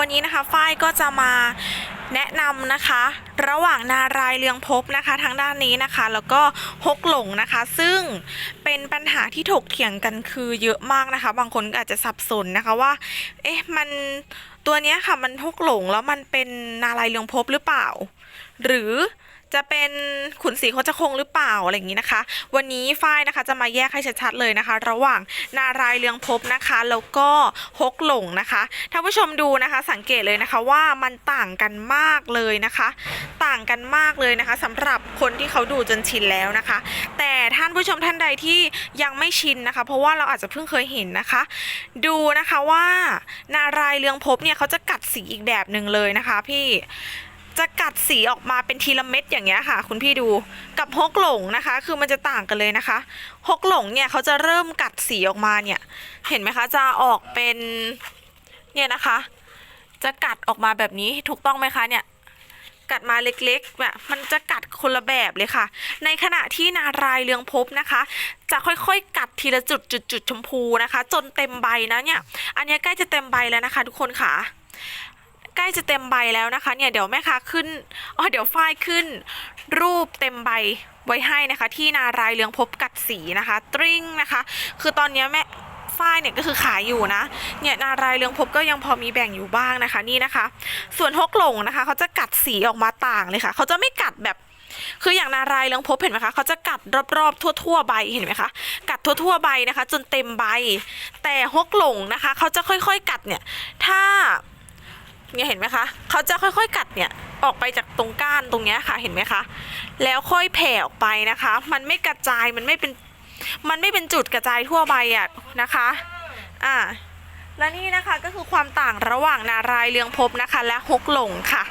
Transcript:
วันนี้นะคะฝ้ายก็จะมาแนะนำนะคะ ระหว่างนารายณ์เรืองภพนะคะทางด้านนี้นะคะ แล้วก็ฮกหลงนะคะ ซึ่งเป็นปัญหาที่ถกเถียงกันคือเยอะมากนะคะ บางคนอาจจะสับสนนะคะว่า เอ๊ะมันตัวนี้ค่ะมันฮกหลงแล้วมันเป็นนารายณ์เรืองภพหรือเปล่า หรือ จะเป็นขุนศรีโคจคงหรือเปล่าอะไรอย่างนี้นะคะ วันนี้ฝ้ายนะคะจะมาแยกให้ชัดๆเลยนะคะ ระหว่างนารายเรืองภพนะคะ แล้วก็ฮกหลงนะคะท่านผู้ชมดูนะคะสังเกตเลยนะคะว่ามันต่างกันมากเลยนะคะ ต่างกันมากเลยนะคะสำหรับคนที่เขาดูจนชินแล้วนะคะ แต่ท่านผู้ชมท่านใดที่ยังไม่ชินนะคะ เพราะว่าเราอาจจะเพิ่งเคยเห็นนะคะ ดูนะคะว่านารายเรืองภพเนี่ยเขาจะกัดสีอีกแบบหนึ่งเลยนะคะพี่ จะกัดสีออกมาเป็นทีละเม็ดอย่างเงี้ยค่ะ คุณพี่ดูกับฮกหลงนะคะ คือมันจะต่างกันเลยนะคะฮกหลงเนี่ยเขาจะเริ่มกัดสีออกมาเนี่ย เห็นไหมคะจะออกเป็นเนี่ยนะคะ จะกัดออกมาแบบนี้ถูกต้องไหมคะเนี่ยกัดมาเล็กๆแบบมันจะกัดคนละแบบเลยค่ะ ในขณะที่นารายเรืองภพนะคะ จะค่อยๆ กัดทีละจุดจุดๆชมพูนะคะ จนเต็มใบนะเนี่ย อันนี้ใกล้จะเต็มใบแล้วนะคะ ทุกคนค่ะ ใกล้จะเต็มใบแล้วนะคะ เนี่ยเดี๋ยวแม่ค้าขึ้นอ๋อเดี๋ยวฝ้ายขึ้น รูปเต็มใบไว้ให้นะคะ ที่นารายเรืองภพกัดสีนะคะ ตริ้งนะคะ คือตอนนี้แม่ฝ้ายเนี่ยก็คือขายอยู่นะ เนี่ยนารายเรืองภพก็ยังพอมีแบ่งอยู่บ้างนะคะนี่นะคะ ส่วนฮกหลงนะคะเขาจะกัดสีออกมาต่างเลยค่ะเขาจะไม่กัดแบบคืออย่างนารายเรืองภพเห็นไหมคะเขาจะกัดรอบๆ ทั่ว ๆ ใบเห็นไหมคะกัดทั่ว ๆ ใบนะคะ จนเต็มใบ แต่ฮกหลงนะคะเขาจะค่อยๆ กัดเนี่ย ถ้า เนี่ยเห็นไหมคะเขาจะค่อยๆกัดเนี่ยออกไปจากตรงก้านตรงเนี้ยค่ะเห็นไหมคะ แล้วค่อยแผ่ออกไปนะคะ มันไม่กระจายมันไม่เป็นมันไม่เป็นจุดกระจายทั่วใบอะนะคะอ่าและนี่นะคะก็คือความต่างระหว่างนารายเรืองภพนะคะ และฮกหลงค่ะ